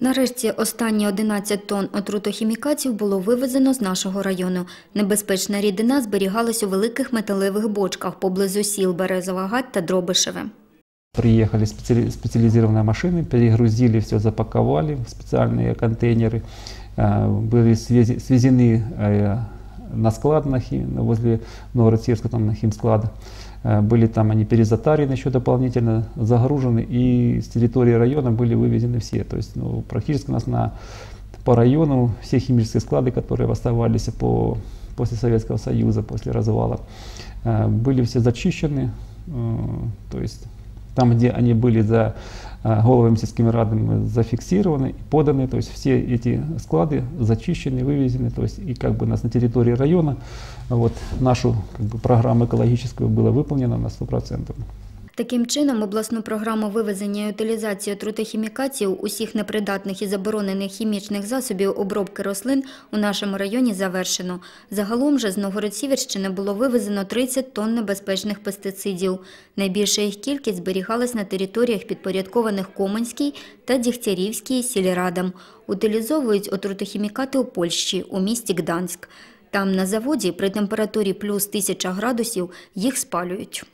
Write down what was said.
Нарешті останні 11 тонн отрутохімікатів було вивезено з нашого району. Небезпечна рідина зберігалась у великих металевих бочках поблизу сіл Березова Гать та Дробишеве. Приехали специали- специализированные машины, перегрузили все, запаковали в специальные контейнеры, э, были свези- свезены э, на склад на Хи- возле Новороссийска, там на химсклад. Э, Были там они перезатарены еще дополнительно, загружены, и с территории района были вывезены все. То есть ну, практически у нас на, по району все химические склады, которые оставались по, после Советского Союза, после развала, э, были все зачищены. э, То есть там, где они были за головами сельскими радами зафиксированы, и поданы, то есть все эти склады зачищены, вывезены, то есть и как бы у нас на территории района вот нашу как бы, программу экологическую было выполнено на 100%. Таким чином, обласну програму вивезення і утилізації отрутохімікатів усіх непридатних і заборонених хімічних засобів обробки рослин у нашому районі завершено. Загалом же з Новгород-Сіверщини було вивезено 30 тонн небезпечних пестицидів. Найбільша їх кількість зберігалась на територіях підпорядкованих Комонській та Дігтярівській сільрадам. Утилізовують отрутохімікати у Польщі, у місті Гданськ. Там на заводі при температурі плюс 1000 градусів їх спалюють.